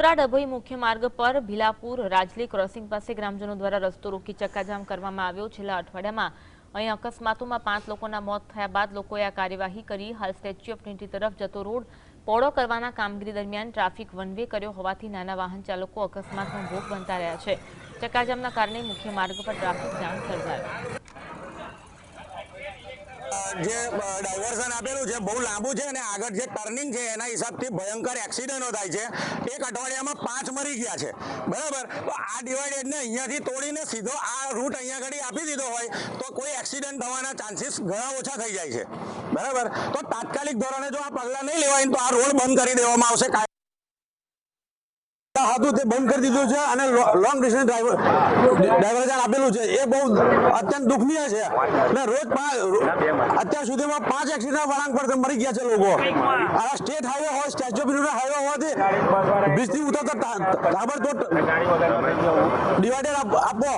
વડોદરા ડભોઈ મુખ્ય માર્ગ પર ભીલાપુર રાજલી ક્રોસિંગ પાસે ગ્રામજનો દ્વારા રસ્તો રોકી ચક્કાજામ કરવામાં આવ્યો. છેલ્લા અઠવાડિયામાં અહીં અકસ્માતોમાં પાંચ લોકોના મોત થયા બાદ લોકોએ આ કાર્યવાહી કરી. હાલ સ્ટેચ્યુ ઓફ યુનિટી તરફ જતો રોડ પહોળો કરવાના કામગીરી દરમિયાન ટ્રાફિક વન વે કર્યો હોવાથી નાના વાહન ચાલકો અકસ્માતનો ભોગ બનતા રહ્યા છે. ચક્કાજામના કારણે મુખ્ય માર્ગ પર ટ્રાફિક જામ સર્જાયો. જે ડાયવર્ઝન આપેલું છે, બહુ લાંબુ છે અને આગળ જે ટર્નિંગ છે, એના હિસાબથી ભયંકર એક્સિડન્ટો થાય છે. એક અઠવાડિયામાં પાંચ મરી ગયા છે. બરાબર? તો આ ડિવાઇડેડને અહીંયાથી તોડીને સીધો આ રૂટ અહીંયા આગળ આપી દીધો હોય, તો કોઈ એક્સિડન્ટ થવાના ચાન્સીસ ઘણા ઓછા થઈ જાય છે. બરાબર? તો તાત્કાલિક ધોરણે જો આ પગલાં નહીં લેવાય તો આ રોડ બંધ કરી દેવામાં આવશે. કાયમ. હતું, તે બંધ કરી દીધું છે અને લોંગ ડિસ્ટન્સ ડ્રાઈવર ડાયવર્ઝન આપેલું છે. એ બહુ અત્યંત દુઃખનીય છે. ને રોજ અત્યાર સુધીમાં પાંચ એક્સિડન્ટ વળાંક પર મરી ગયા છે લોકો. આ સ્ટેટ હાઈવે હોય સ્ટેચ્યુ ઓફ યુનિટી હાઈવે હોવાથી બ્રિજથી ઉતરતા તાબડતોડ ડિવાઈડર આપો.